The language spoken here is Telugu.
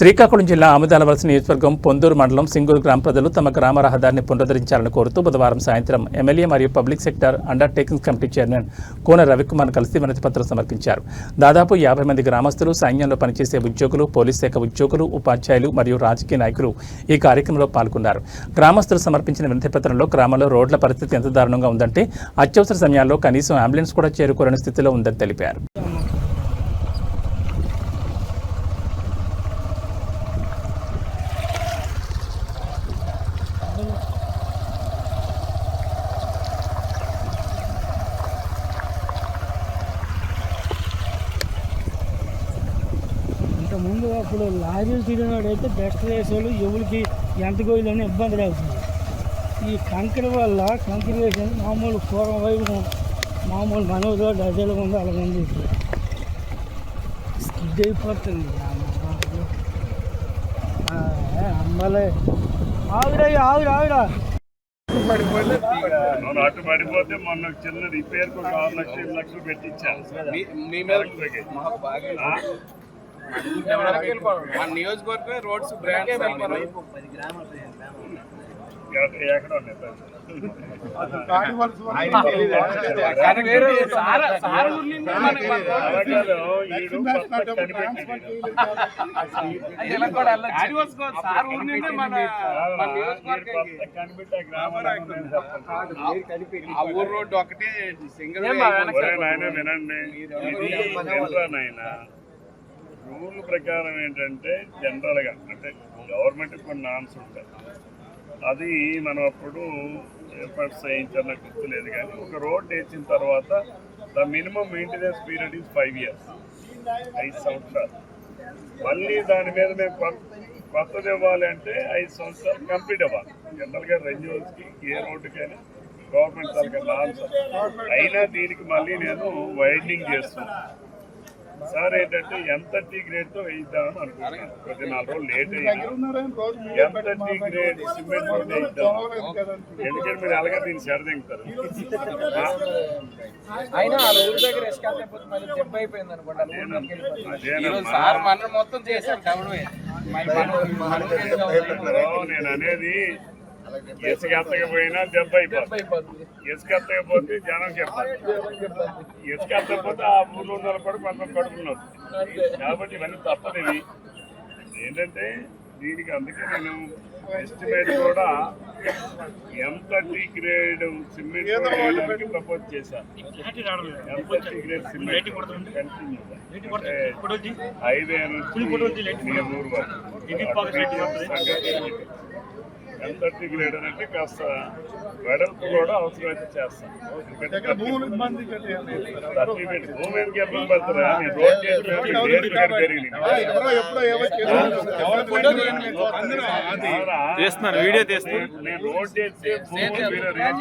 శ్రీకాకుళం జిల్లా ఆముదాలవలస నియోజకవర్గం పొందూరు మండలం సింగూరు గ్రామ ప్రజలు తమ గ్రామ రహదారిని పునరుద్ధరించాలని కోరుతూ బుధవారం సాయంత్రం ఎమ్మెల్యే మరియు public sector undertakings committee chairman Kona Ravikumar కలిసి వినతి పత్రం సమర్పించారు. దాదాపు యాభై మంది గ్రామస్తులు సైన్యంలో పనిచేసే ఉద్యోగులు పోలీస్ శాఖ ఉద్యోగులు ఉపాధ్యాయులు మరియు రాజకీయ నాయకులు ఈ కార్యక్రమంలో పాల్గొన్నారు. గ్రామస్తులు సమర్పించిన వినతి పత్రంలో గ్రామంలో రోడ్ల పరిస్థితి ఎంత దారుణంగా ఉందంటే అత్యవసర సమయాల్లో కనీసం అంబులెన్స్ కూడా చేరుకోలేని స్థితిలో ఉందని తెలిపారు. ఇంతకుముందు అప్పుడు లారీలు తిరిగినాడు అయితే డస్ట్ వేసేవాళ్ళు ఎవరికి ఎంత గోయిలని ఇబ్బంది అవుతుంది ఈ కంకర వల్ల కంకర వేసిన మామూలు పూర్వం వైపు మామూలు మనోజు డజలుగా ఉంది అలాగ ఉంది. స్కిడ్ అయిపోతుంది. అమ్మలే. ఆవిడ ఆవిడ ఆవిడ అటు పడిపోతే మొన్న చిన్న రిపేర్ ఆరు లక్షలు పెట్టించాను మీద? మన నియోజకవర్గం రోడ్స్ బ్రాండ్ ఊరి ఆ రోడ్డు ఒకటి సింగిల్ వినండి రూల్ ప్రకారం ఏంటంటే జనరల్గా అంటే గవర్నమెంట్ కొన్ని నాన్స్ ఉంటాయి. అది మనం అప్పుడు ఏర్పాటు చేయించాలని గుర్తులేదు కానీ ఒక రోడ్ వేసిన తర్వాత the minimum maintenance period is five years ఐదు సంవత్సరాలు. మళ్ళీ దాని మీద మేము కొత్తది ఇవ్వాలి అంటే ఐదు సంవత్సరాలు కంప్లీట్ అవ్వాలి జనరల్గా రెన్యూవల్స్కి ఏ రోడ్డుకైనా గవర్నమెంట్ తరగతి నామ్స్ అయినా దీనికి మళ్ళీ నేను వైడనింగ్ చేస్తున్నాను. సార్ ఏంటంటే ఎంత టీ గ్రేడ్తో వేయిద్దామని అనుకుంటున్నాను. కొద్ది నాలుగు రోజులు లేట్ అయింది ఎంత టీ గ్రేడ్ సిమెంట్ వేయిద్దాం? ఎందుకంటే మీరు అలాగే దీన్ని సరిదింగుతారు నేను అనేది ఇసుక ఎత్తకపోయినా దెబ్బ అయిపోతుంది అయిపోతుంది ఇసుక ఎత్తకపోతే జనం చెప్పాలి. ఇసుక ఎత్తకపోతే ఆ ఉన్న వాళ్ళు కూడా కొంత కడుపున్నారు కాబట్టి ఇవన్నీ తప్పదు ఇవి ఏంటంటే దీనికి అందుకే నేను ఎస్టిమేట్ కూడా ఎంత టీ గ్రేడ్ సిమెంట్ వేయడానికి ప్రపోజ్ చేశాను ఎంత గ్రేడ్ సిమెంట్? కంటిన్యూ హైవే నుంచి మీ ఊరు వరకు. సంగతి ఎంత టీ గ్రేడ్ అంటే కాస్త వెడల్పు కూడా అవసరమైతే ఫీట్ భూమి ఇబ్బంది పడుతున్నా నేను రోడ్ వీడియో తీస్తున్నాను నేను రోడ్ చేస్తే భూమి మీద రేట్లు